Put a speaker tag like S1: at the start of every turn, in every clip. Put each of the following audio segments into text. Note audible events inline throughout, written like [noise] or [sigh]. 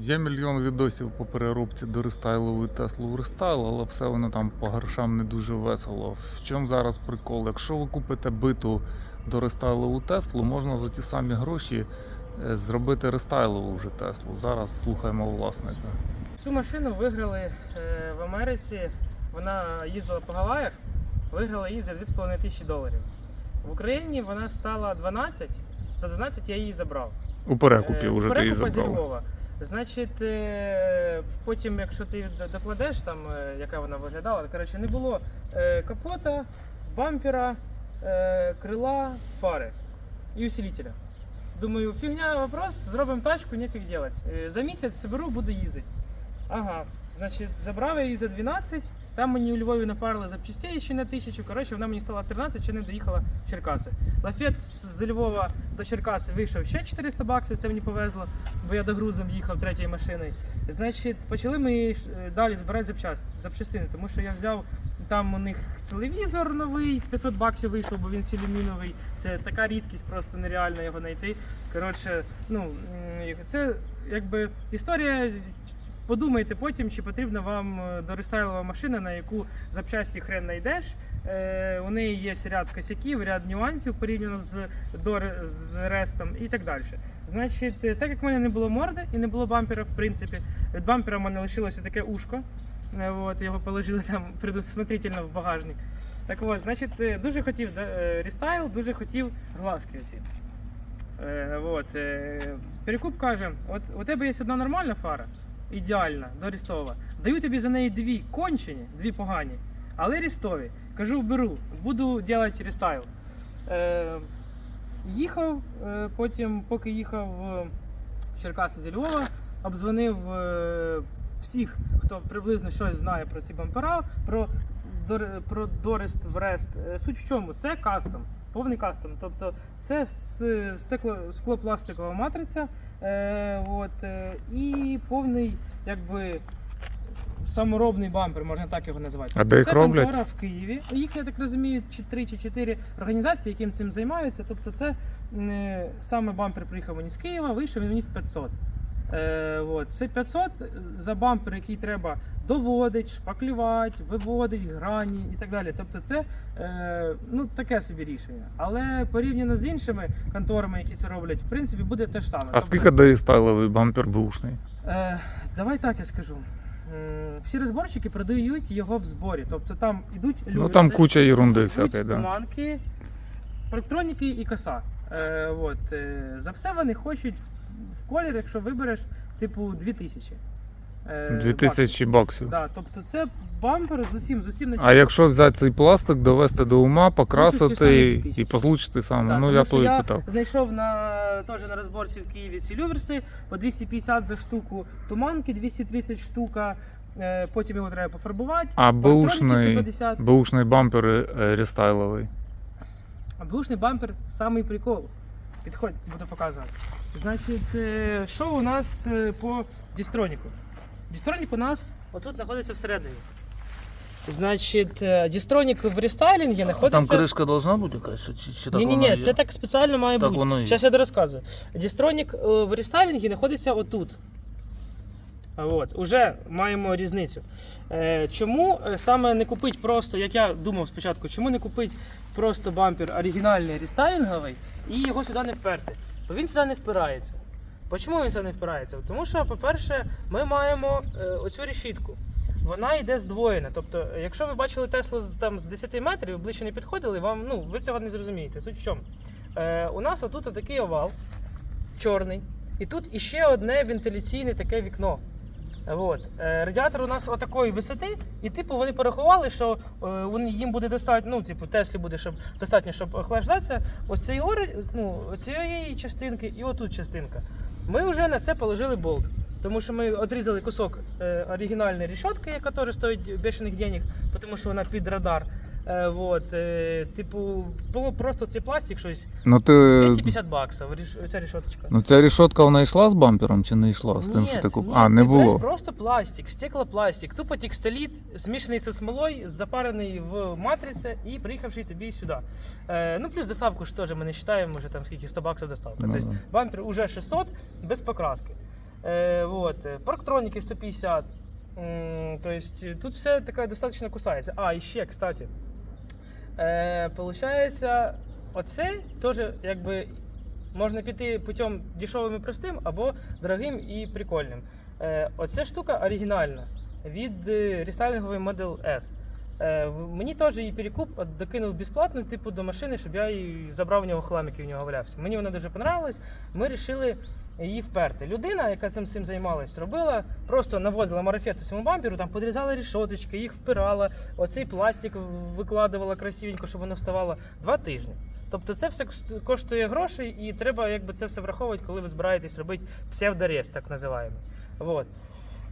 S1: Є мільйон відосів по переробці до рестайлової Теслу в рестайл, але все воно там по грошам не дуже весело. В чому зараз прикол? Якщо ви купите биту до рестайлову Теслу, можна за ті самі гроші е, зробити рестайлову вже Теслу. Зараз слухаємо власника.
S2: Цю машину виграли е, в Америці. Вона їздила по Гаваях, виграла її за 2,5 тисячі доларів. В Україні вона стала 12, за 12 я її забрав.
S1: У перекупі
S2: Е,
S1: вже ти її забрав.
S2: Львова. Значить, е, потім, якщо ти докладеш, там, е, яка вона виглядала, коротше, не було е, капота, бампера, е, крила, фари і усилителя. Думаю, фігня вопрос, зробимо тачку, нефіг делать. Е, За місяць соберу, буду їздити. Ага, значить, забрав я її за 12, там мені у Львові напарили запчастей ще на тисячу. Коротше, вона мені стала 13, ще не доїхала в Черкаси. Лафет з Львова до Черкас вийшов ще 400 баксів, це мені повезло, бо я догрузом їхав третьою машиною. Значить, почали ми е, далі збирати запчаст, запчастини, тому що я взяв там у них телевізор новий, 500 баксів вийшов, бо він сілюміновий. Це така рідкість, просто нереально його знайти. Коротше, ну це якби історія. Подумайте потім, чи потрібна вам е, дорестайлова машина, на яку запчасті хрен знайдеш. Е, у неї є ряд косяків, ряд нюансів порівняно з, дор- з рестом і так далі. Значить, е, так як в мене не було морди і не було бампера, в принципі, від бампера в мене лишилося таке ушко. Е, От, його положили там предусмотрительно в багажник. Так от, значить, е, дуже хотів рестайл, дуже хотів глазки оці. Е, от, е, Перекуп каже: от у тебе є одна нормальна фара, ідеальна, до Рістова. Даю тобі за неї дві кончені, дві погані, але рістові. Кажу, беру, буду робити рестайл. Е, їхав, е, потім, поки їхав в Черкаси зі Львова, обдзвонив е, всіх, хто приблизно щось знає про ці бампера, про, про Дорест Врест. Е, Суть в чому? Це кастом. Повний кастом. Тобто це стекло, склопластикова матриця е, от, е, і повний якби, саморобний бампер, можна так його назвати.
S1: А де їх
S2: це
S1: роблять?
S2: контора в Києві. Їх, я так розумію, чи три чи чотири організації, яким цим займаються. Тобто, це е, саме бампер приїхав мені з Києва, вийшов він мені в 500. Е, от. Це 500 за бампер, який треба доводити, шпаклювати, виводити, грані і так далі. Тобто це е, ну, таке собі рішення. Але порівняно з іншими конторами, які це роблять, в принципі, буде те ж саме.
S1: А
S2: Тобто,
S1: скільки дає стайловий бампер бушний?
S2: Е, давай так я скажу. Всі розборщики продають його в зборі. Тобто там ідуть люди.
S1: Ну там куча ерунди всякої, да.
S2: Туманки, парктроніки і коса. Е, от, е, за все вони хочуть в, колір, якщо вибереш, типу 2000. Е,
S1: 2000 баксів.
S2: Да, тобто це бампер з усім, з усім
S1: А якщо взяти цей пластик, довести до ума,
S2: Ну, ті самі
S1: покрасити
S2: 2000.
S1: і получити саме.
S2: Так,
S1: ну
S2: тому
S1: я
S2: що
S1: то і
S2: я
S1: питав.
S2: знайшов на теж на розборці в Києві ці люверси по 250 за штуку, туманки 230 штука. е, Потім його треба пофарбувати.
S1: А
S2: Парктроніки
S1: бушний,
S2: 150.
S1: бушний бампер е, рестайловий.
S2: А бушний бампер самий прикол. Підходь, буду показувати. Значить, е, що у нас е, по дістроніку? Дістронік у нас отут знаходиться всередині. Значить, е, дістронік в рестайлінгі знаходиться.
S3: Там кришка должна бути якась? Чи, чи, так
S2: Ні, ні, ні, це так спеціально має
S3: Так
S2: бути. Зараз я дорозказую. Дістронік е, в рестайлінгі знаходиться отут. От, уже маємо різницю. Е, чому е, саме не купити просто, як я думав спочатку, чому не купити просто бампер оригінальний рестайлінговий і його сюди не вперти? Бо він сюди не впирається. Чому він сюди не впирається? Тому що, по-перше, ми маємо е, оцю решітку. Вона йде здвоєна. Тобто, якщо ви бачили Теслу з, там, з 10 метрів, ближче не підходили, вам ну, ви цього не зрозумієте. Суть в чому? Е, у нас отут такий овал чорний, і тут іще одне вентиляційне таке вікно. От. Е, радіатор у нас отакої висоти, і типу вони порахували, що е, їм буде достатньо, ну, типу, Теслі буде щоб, достатньо, щоб охлаждатися ось цієї, ну, цієї частинки і отут частинка. Ми вже на це положили болт. Тому що ми відрізали кусок е, оригінальної рішотки, яка стоїть бешених денег, тому що вона під радар. Е, вот, е, типу, було просто цей пластик щось
S1: Ну ти.
S2: 250 баксів, ріш- ця рішоточка.
S1: Ну ця рішотка вона йшла з бампером чи не йшла? З тим, що ти
S2: Нет,
S1: куп...
S2: нет,
S1: А, не
S2: берешь
S1: було.
S2: просто пластик, стеклопластик, тупо текстолит, змішаний зі смолою, запарений в матриці і приїхавший тобі сюди. Е, ну плюс доставку ж теж ми не вважаємо, вже там скільки 100 баксів доставка.
S1: Ну,
S2: тобто
S1: да.
S2: бампер уже 600 без покраски. Е, вот. е, Парктроніки 150. М, То есть тут все таке достатньо кусається. А, і ще, кстати. Е, получається, оце теж якби можна піти путем дешевим і простим або дорогим і прикольним. Е, оця штука оригінальна від е, рестайлінгової Model S. Е, мені теж її перекуп докинув безплатно, типу, до машини, щоб я її забрав в нього хлам, який в нього валявся. Мені вона дуже понравилась. Ми вирішили її вперти. Людина, яка цим всім займалась, робила, просто наводила марафету цьому бамперу, там подрізала рішоточки, їх впирала, оцей пластик викладувала красивенько, щоб воно вставало два тижні. Тобто це все коштує грошей, і треба якби це все враховувати, коли ви збираєтесь робити псевдорез, так називаємо. Вот.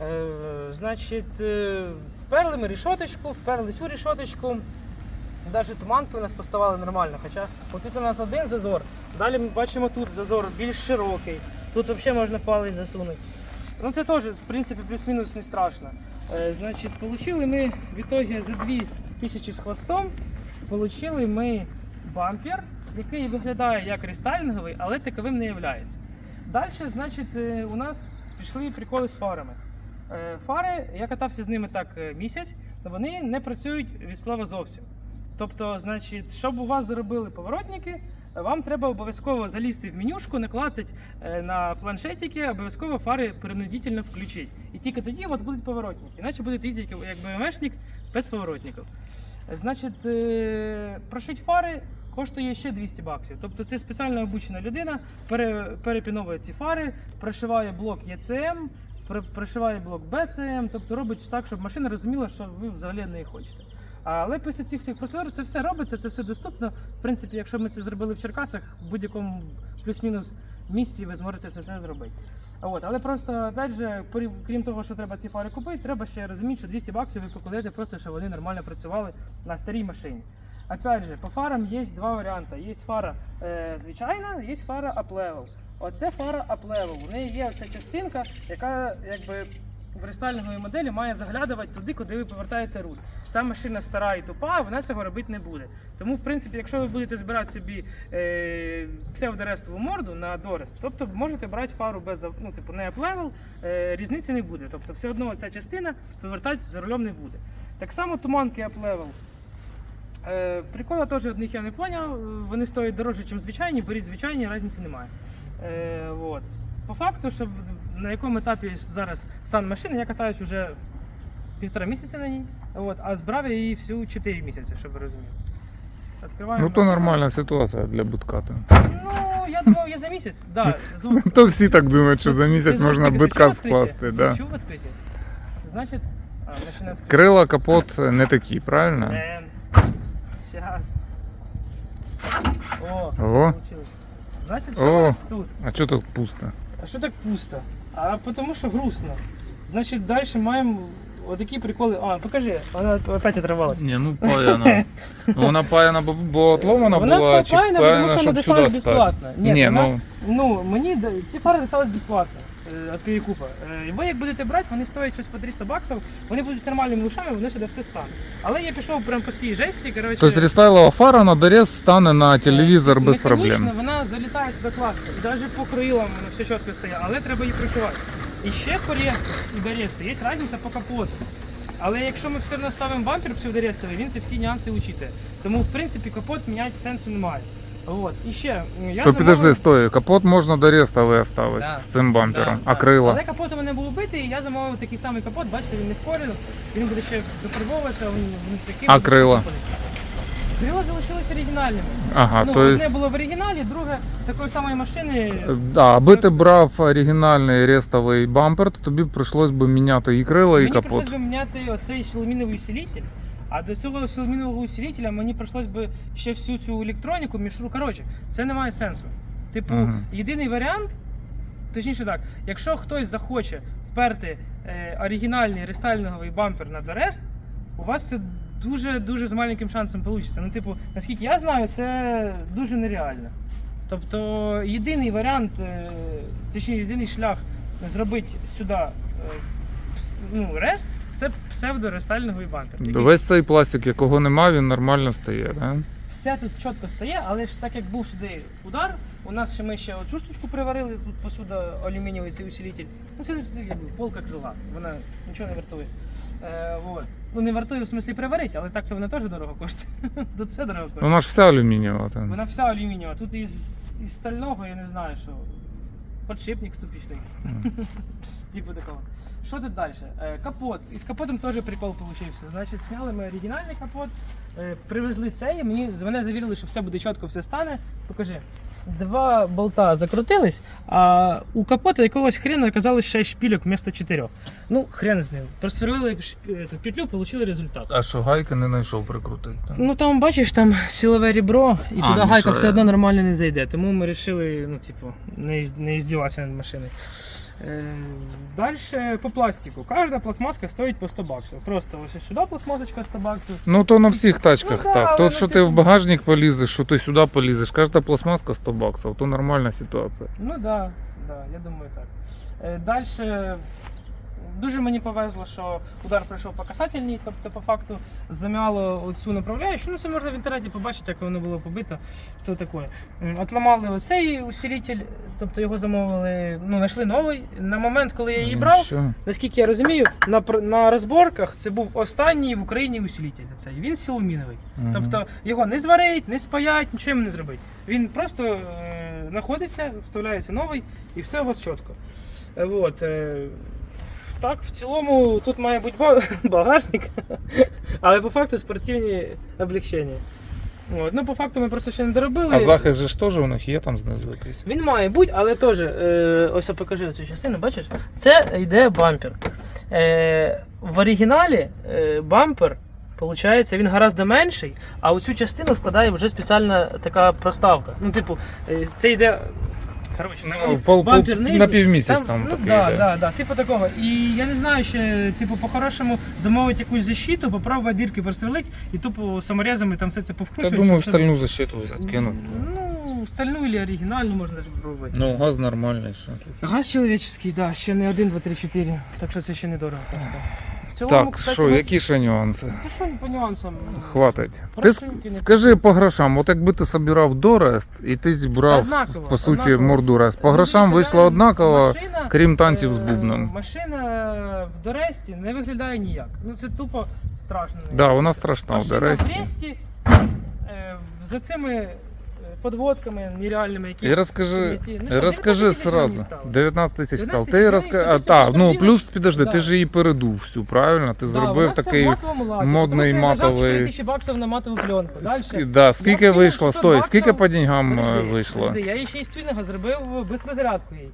S2: Е, значить, е, вперли ми рішоточку, вперли цю рішоточку. Навіть туманки у нас поставали нормально. Хоча тут у нас один зазор, далі ми бачимо тут зазор більш широкий. Тут взагалі можна палець засунути. Ну це теж, в принципі, плюс-мінус не страшно. Е, значить, отримали ми в ітогі за 2000 з хвостом, отримали ми бампер, який виглядає як рестайлінговий, але таковим не є. Далі, значить, у нас пішли приколи з фарами. Е, Фари, я катався з ними так е, місяць, вони не працюють від слова зовсім. Тобто, значить, щоб у вас заробили поворотники, вам треба обов'язково залізти в менюшку, наклацати е, на планшетики, обов'язково фари принудительно включити. І тільки тоді у вас будуть поворотники. Іначе будете їздити як БМшник без поворотників. Значить, прошити фари коштує ще 200 баксів. Тобто це спеціально обучена людина, перепіновує ці фари, прошиває блок ЄЦМ, пришиває блок БЦМ, тобто робить так, щоб машина розуміла, що ви взагалі не хочете. Але після цих всіх процедур це все робиться, це все доступно. В принципі, якщо ми це зробили в Черкасах, в будь-якому плюс-мінус місці ви зможете це все зробити. От, але просто, опять же, крім того, що треба ці фари купити, треба ще розуміти, що 200 баксів ви покладете просто, щоб вони нормально працювали на старій машині. Опять же, по фарам є два варіанти. Є фара е, звичайна, є фара Up-Level. Оце фара Up-Level. У неї є оця частинка, яка якби в рестайлінговій моделі має заглядувати туди, куди ви повертаєте руль. Ця машина стара і тупа, вона цього робити не буде. Тому, в принципі, якщо ви будете збирати собі е, псевдорестову морду на дорест, тобто можете брати фару без ну, типу, не up-level, е, різниці не буде. Тобто все одно ця частина повертати за рулем не буде. Так само туманки up-level. Е, прикола теж від них я не поняв. Вони стоять дорожче, ніж звичайні, беріть звичайні, різниці немає. Е, от. По факту, що на якому етапі зараз стан машини, я катаюсь вже півтора місяця на ній, от, а збирав я її всю 4 місяці, щоб ви розуміли.
S1: Ну то нормальна ситуація для буткату.
S2: Ну, я думав, я за місяць. Да, [laughs] звук.
S1: То всі так думають, що за місяць
S2: звук
S1: можна битка
S2: чув
S1: скласти. Да.
S2: чув відкриті? Значить, а, машина відкрита.
S1: Крила, капот не такі, правильно?
S2: Блин. Сейчас. О,
S1: О.
S2: получилось. Значит, что
S1: О.
S2: у нас тут?
S1: А чого тут пусто?
S2: А що так пусто? А потому що грустно. Значить, далі маємо отакі приколи. А, покажи, вона опять оторвалась.
S1: Ні, ну паяна. [laughs] Ну вона паяна, бо, бо отломана
S2: Вона
S1: була, чи
S2: паяна, тому що вона
S1: щоб
S2: досталась
S1: сюди
S2: безплатно.
S1: стати?
S2: Ні,
S1: Ні,
S2: вона-
S1: ну
S2: Ну, мені д- ці фари достались безплатно е, від перекупа. Е, ви як будете брати, вони стоять щось по 300 баксів, вони будуть з нормальними ушами, вони сюди все стане. Але я пішов прямо по цій жесті, коротше.
S1: Тобто рестайлова фара на дорез стане на телевізор без
S2: Механічно
S1: проблем.
S2: Вона залітає сюди класно. І навіть по крилам воно все чітко стає, але треба її пришивати. І ще по ресту і до ресту є різниця по капоту. Але якщо ми все одно ставимо бампер псевдорестовий, він ці всі нюанси учитує. Тому, в принципі, капот міняти сенсу немає. От. І ще, я
S1: То
S2: замовив-
S1: підожди, стой, капот можна до рестовий оставити
S2: Да.
S1: з цим бампером,
S2: Да,
S1: а
S2: да.
S1: крила?
S2: Але капот у мене був убитий, і я замовив такий самий капот, бачите, він не вкорено, він буде ще дофарбовуватися, він, він такий.
S1: А
S2: буде
S1: крила?
S2: поцупаний. Крила залишилися оригінальними.
S1: Ага,
S2: ну,
S1: то
S2: одне
S1: есть...
S2: було в оригіналі, друге з такої самої машини.
S1: Да, аби ти брав оригінальний рестовий бампер, то тобі прийшлось би міняти і крила, і
S2: Мені
S1: капот.
S2: прийшлось би міняти оцей силуміновий усилитель, а до цього силумінового усилителя мені прийшлось би ще всю цю електроніку мішру. Коротше, це не має сенсу. Типу,
S1: Мгм.
S2: єдиний варіант, точніше так, якщо хтось захоче вперти е, оригінальний рестайлінговий бампер на Дорест, у вас це дуже-дуже з маленьким шансом вийде. Ну, типу, наскільки я знаю, це дуже нереально. Тобто єдиний варіант, е, точніше, єдиний шлях зробити сюди е, ну, рест, це псевдорестайлінговий бампер. який-
S1: Весь цей пластик, якого нема, він нормально стає, да?
S2: все тут чітко стає, але ж так як був сюди удар, у нас ще ми ще оцю штучку приварили, тут посуда алюмінієвий цей усилитель. Ну це полка крила, вона нічого не вартує. Е, вот. Ну не вартує в смислі приварити, але так то вона теж дорого коштує. [laughs] Тут все дорого коштує.
S1: Вона ж вся алюмінієва. там.
S2: Вона вся алюмінієва. Тут із, із стального, я не знаю, що. Подшипник ступічний. [laughs] Типу такого. Що тут далі? Е, капот. Із капотом теж прикол получився. Значить, зняли ми оригінальний капот, е, привезли цей, мені мене завірили, що все буде чітко, все стане. Покажи. Два болта закрутились, а у капота якогось хрена оказалось 6 шпільок вместо 4. Ну, хрен з ним. Просверлили эту петлю, отримали результат.
S1: А що гайки не знайшов прикрутити.
S2: Ну там бачиш, там силове ребро, і
S1: А,
S2: туди
S1: ну,
S2: гайка все одно нормально не зайде. Тому ми вирішили, ну, типу, не, не іздіватися над машиною. Е, Далі по пластику. Кожна пластмаска стоїть по 100 баксів. Просто ось сюди пластмасочка 100 баксів.
S1: Ну то на всіх тачках
S2: Ну, да,
S1: так.
S2: але,
S1: То,
S2: ну,
S1: що ти
S2: типу-
S1: в багажник полізеш, що ти сюди полізеш, кожна пластмаска 100 баксів, то нормальна ситуація.
S2: Ну так, да, да, я думаю так. Е, Далі дуже мені повезло, що удар пройшов по касательній, тобто по факту зам'яло оцю направляючу. Ну це можна в інтернеті побачити, як воно було побито. То таке. Отламали оцей усилитель, тобто його замовили, ну знайшли новий. На момент, коли я її
S1: Ну,
S2: брав,
S1: що?
S2: наскільки я розумію, на, на розборках це був останній в Україні усилитель. Цей. Він силуміновий.
S1: Мгм.
S2: Тобто його не зварить, не спаять, нічого йому не зробить. Він просто е, знаходиться, вставляється новий і все у вас чітко. Е, Вот, е, так, в цілому тут має бути [laughs] багажник, але по факту спортивні облегчення. От. Ну, по факту ми просто ще не доробили.
S1: А захист же ж теж у них є там знизу якийсь.
S2: Він має бути, але теж, е, ось я покажи цю частину, бачиш? Це йде бампер. Е, в оригіналі е, бампер, виходить, він гораздо менший, а оцю частину складає вже спеціальна така проставка. Ну, типу, е, це йде. Коротше,
S1: Ну, пол-
S2: бампер
S1: пол-
S2: нижній,
S1: на півмісяць там
S2: ну,
S1: такий
S2: да,
S1: йде.
S2: да, да, типу такого. І я не знаю, ще, типу, по-хорошому замовити якусь защиту, попробувати дірки просверлити і тупо саморезами там все це
S1: Я
S2: повкручувати.
S1: думаю,
S2: щоб-
S1: стальну защиту взяти, кинуть.
S2: Ну, стальну или оригінальну можна ж пробувати.
S1: Ну, газ нормальний. Що. тут.
S2: Газ чоловічий, да, ще не 1, 2, 3, 4, так що це ще недорого коштує. Цілому,
S1: Так,
S2: кстати,
S1: що,
S2: ми-
S1: які ще нюанси?
S2: Та що по нюансам?
S1: Хватить. Ти ск-
S2: не-
S1: скажи по грошам, от якби ти собирав до Рест і ти зібрав
S2: Однаково,
S1: по суті
S2: однаково.
S1: морду Рест. По
S2: Ну,
S1: грошам
S2: це
S1: вийшло
S2: реально
S1: однаково,
S2: машина,
S1: крім танців з
S2: е,
S1: бубном.
S2: Машина в Доресті не виглядає ніяк. Ну це тупо страшно.
S1: Да, вона страшна в
S2: Машина в
S1: Доресті.
S2: Бресті е, за цими е, подводками нереальними, які
S1: І розкажи.
S2: Ну що,
S1: розкажи
S2: 19 тисяч
S1: сразу.
S2: стало.
S1: 19 тисяч став.
S2: 19
S1: Ти
S2: тисяч,
S1: розка...
S2: ну,
S1: А, так, ну плюс підожди, ти
S2: Да.
S1: ж її передув всю, правильно? Ти
S2: Да,
S1: зробив такий
S2: матовому лакі,
S1: модний
S2: тому що я
S1: матовий-
S2: 4 тисячі баксів на матову пленку.
S1: Ск-
S2: Дальше.
S1: Да, скільки
S2: скинув
S1: вийшло?
S2: 600
S1: Стой, скільки по деньгам е,
S2: Подожди,
S1: вийшло?
S2: подожди, я їй ще із твінинга зробив бистрозарядку їй.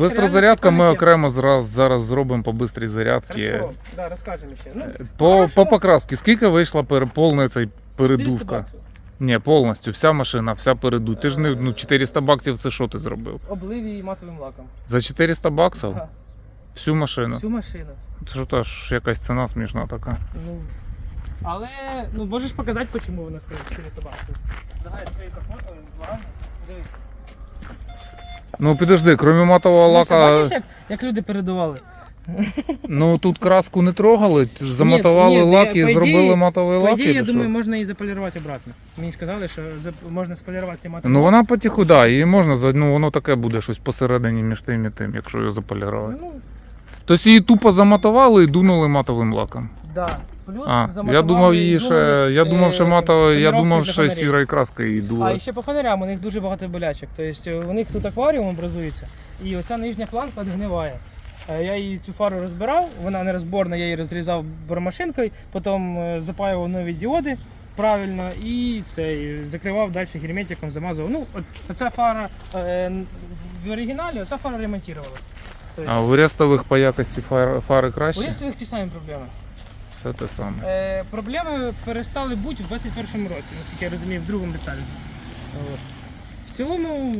S2: Бистрозарядка
S1: ми
S2: реально
S1: окремо зараз, зараз зробимо по бистрій зарядці.
S2: Хорошо, да, розкажемо ще. Ну,
S1: По,
S2: Хорошо.
S1: по покрасці, скільки вийшла пере- повна цей
S2: 400
S1: передувка?
S2: баксів.
S1: Ні, повністю, вся машина, вся передуть. Ти ж не
S2: Е.
S1: ну 400 баксів це що ти зробив?
S2: Облив її матовим лаком.
S1: За 400 баксів
S2: Ага,
S1: всю машину.
S2: Всю машину.
S1: Це що теж якась ціна смішна така.
S2: Ну, але, ну, можеш показати, чому вона стоїть 400 баксів. Давай, капот, багажник. Дивись.
S1: Ну підожди, крім матового
S2: Ну,
S1: лака,
S2: Бачиш, як, як люди передували?
S1: Ну тут краску не трогали, заматували
S2: ні,
S1: лак
S2: по
S1: і
S2: ідеї-
S1: зробили матовий
S2: По
S1: лак.
S2: ідеї, я
S1: що?
S2: думаю, можна її заполірувати обратно. Мені сказали, що зап- можна сполірувати ці матові
S1: Ну вона потиху, да, її можна за- ну воно таке буде щось посередині між тим і тим, якщо її заполірувати.
S2: Ну,
S1: Тобто її тупо заматували і дунули матовим лаком.
S2: да. Плюс
S1: А, я думав її ще. Я думав, що
S2: е,
S1: матова, я
S2: поліровкою
S1: думав,
S2: для
S1: що
S2: фонарів.
S1: краска її
S2: А і ще по фонарям у них дуже багато болячок. Тобто у них тут акваріум образується, і оця нижня планка відгниває. Е, Я її цю фару розбирав, вона не розборна, я її розрізав бормашинкою, потім е, запаював нові діоди правильно і цей, закривав далі герметиком, замазував. Ну, от оця фара е, в оригіналі, оця фара ремонтувалася. Тобто,
S1: А у рестових по якості фар- фари
S2: у рестових ті самі проблеми.
S1: Все те саме.
S2: Е, проблеми перестали бути в 21-му році, наскільки я розумію, в другому деталі. В цілому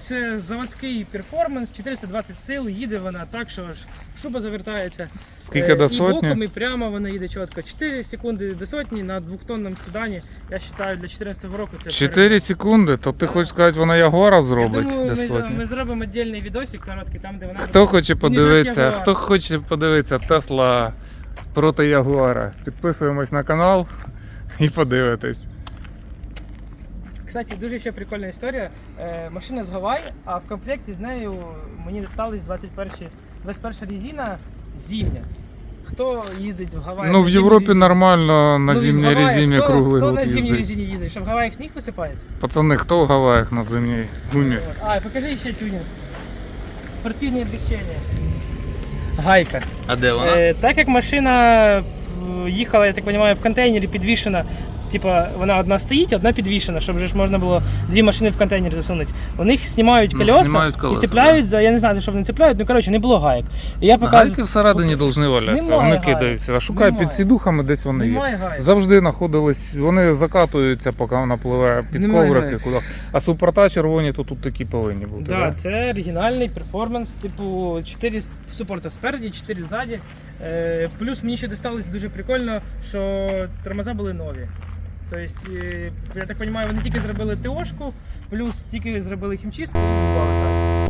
S2: це заводський перформанс, 420 сил, їде вона так, що аж шуба завертається.
S1: Скільки
S2: Е,
S1: до
S2: І боком,
S1: сотні?
S2: і прямо вона їде чітко. 4 секунди до сотні на двохтонному седані. Я вважаю, для 14 року це
S1: 4 секунди, то ти хочеш сказати, вона Ягуара
S2: Я
S1: зробить
S2: думаю,
S1: до
S2: ми,
S1: сотні?
S2: ми зробимо віддільний відосик короткий, там де вона.
S1: Хто хоче подивитися, хто хоче подивитися Тесла проти Ягуара, підписуємось на канал і подивитесь.
S2: Кстати, дуже ще прикольна історія. Е, машина з Гавай, а в комплекті з нею мені досталась 21 21 резина зимня. Хто їздить в Гаваї?
S1: Ну, в Європі
S2: резині?
S1: нормально на
S2: Ну,
S1: зимній резині
S2: хто,
S1: круглий
S2: Хто
S1: год
S2: на зимній
S1: їздить.
S2: резині їздить? Що в Гаваях сніг висипається?
S1: Пацани, хто в Гаваях на зимній гумі?
S2: От. А, і покажи ще тюнінг. Спортивне облегчення. Гайка.
S3: А де вона?
S2: Е, так як машина е, їхала, я так розумію, в контейнері підвішена. Типа вона одна стоїть, одна підвішена, щоб же ж можна було дві машини в контейнер засунути. У них знімають
S3: Ну,
S2: колеса,
S3: знімають
S2: і
S3: колеса,
S2: цепляють за. Я не знаю, за що вони цепляють, ну коротше, не було гаєк. І я показую.
S1: Гайки всередині повинні валятися,
S2: Немає
S1: вони
S2: гайок.
S1: кидаються. А шукай
S2: Немає.
S1: під сідухами, десь вони є.
S2: Немає гаєк.
S1: Завжди знаходились, вони закатуються, поки вона пливе під
S2: Немає
S1: коврики куди. А супорта червоні, то тут такі повинні бути.
S2: Да,
S1: да?
S2: це оригінальний перформанс, типу 4 супорта спереді, 4 ззаді. Е, плюс мені ще досталось дуже прикольно, що тормоза були нові. Тобто, е, я так розумію, вони тільки зробили ТОшку, плюс тільки зробили хімчистку.